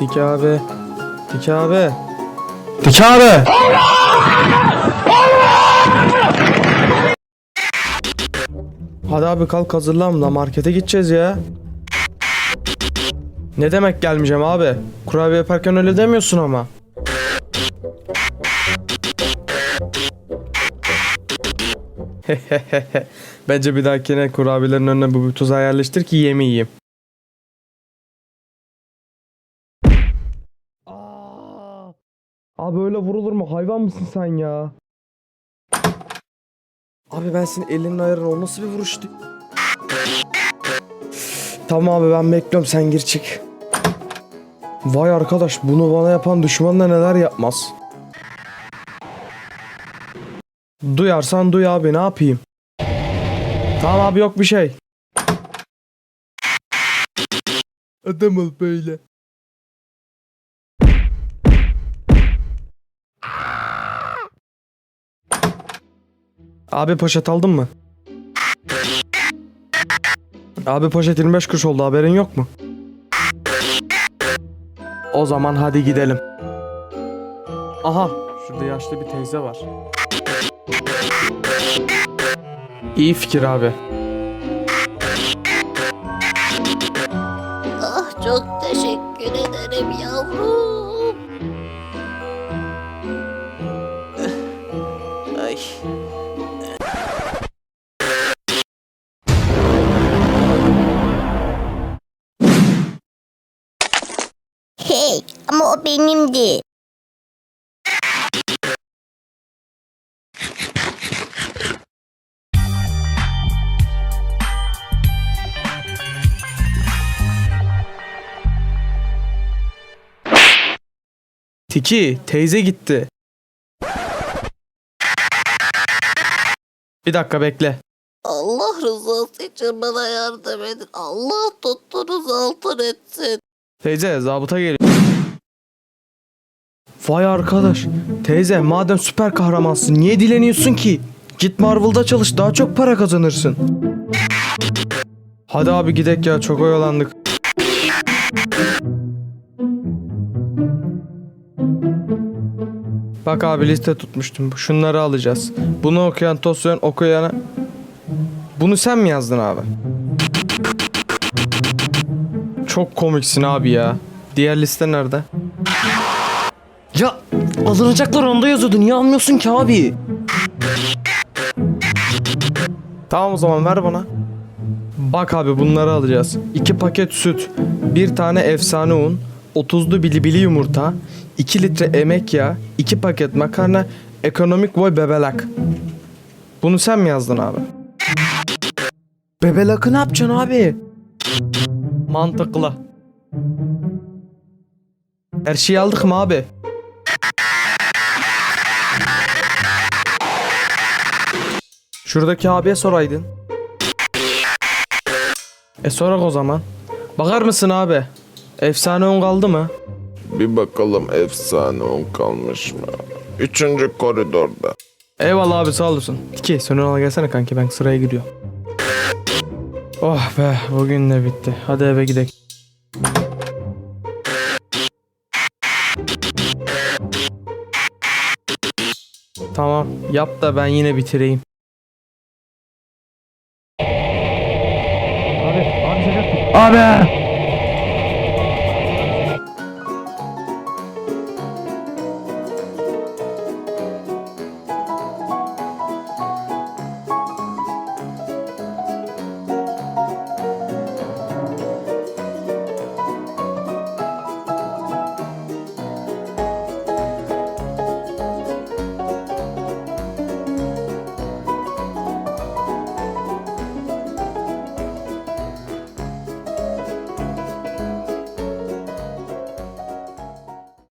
Dik abi. Dik abi. Dik abi. Hadi abi kalk hazırlan da markete gideceğiz ya. Ne demek gelmeyeceğim abi? Kurabiye yaparken öyle demiyorsun ama. Bence bir dahakine kurabiyelerin önüne bu tuzağı yerleştir ki yemeyeyim. Aa! Abi öyle vurulur mu? Hayvan mısın sen ya? Abi ben senin elinin ayarını o nasıl bir vuruştu? Tamam abi ben bekliyorum sen gir çık. Vay arkadaş bunu bana yapan düşman da neler yapmaz. Duyarsan duy abi ne yapayım? Tamam abi yok bir şey. Adam ol böyle. Abi poşet aldın mı? Abi poşet 25 kuruş oldu haberin yok mu? O zaman hadi gidelim. Aha şurada yaşlı bir teyze var. İyi fikir abi. Ah çok teşekkür ederim yavrum. Ay. Benimdi. Tiki teyze gitti. Bir dakika bekle. Allah rızası için bana yardım edin. Allah tuttuğunuz altın etsin. Teyze zabıta geliyor. Vay arkadaş. Teyze madem süper kahramansın niye dileniyorsun ki? Git Marvel'da çalış daha çok para kazanırsın. Hadi abi gidek ya çok oyalandık. Bak abi liste tutmuştum. Şunları alacağız. Bunu okuyan Tosyon okuyana... Bunu sen mi yazdın abi? Çok komiksin abi ya. Diğer liste nerede? Ya alınacaklar onda yazıyordu. Niye almıyorsun ki abi? Tamam o zaman ver bana. Bak abi bunları alacağız. 2 paket süt, bir tane efsane un, 30'lu bilibili yumurta, 2 litre emek yağı, 2 paket makarna, ekonomik boy bebelak. Bunu sen mi yazdın abi? Bebelakı ne yapacaksın abi? Mantıklı. Her şeyi aldık mı abi? Şuradaki abiye soraydın. E sorak o zaman. Bakar mısın abi? Efsane un kaldı mı? Bir bakalım efsane un kalmış mı? Üçüncü koridorda. Eyvallah abi sağ olasın. Tiki sen ona gelsene kanki ben sıraya giriyorum. Oh be bugün de bitti. Hadi eve gidelim. Tamam yap da ben yine bitireyim. Abi.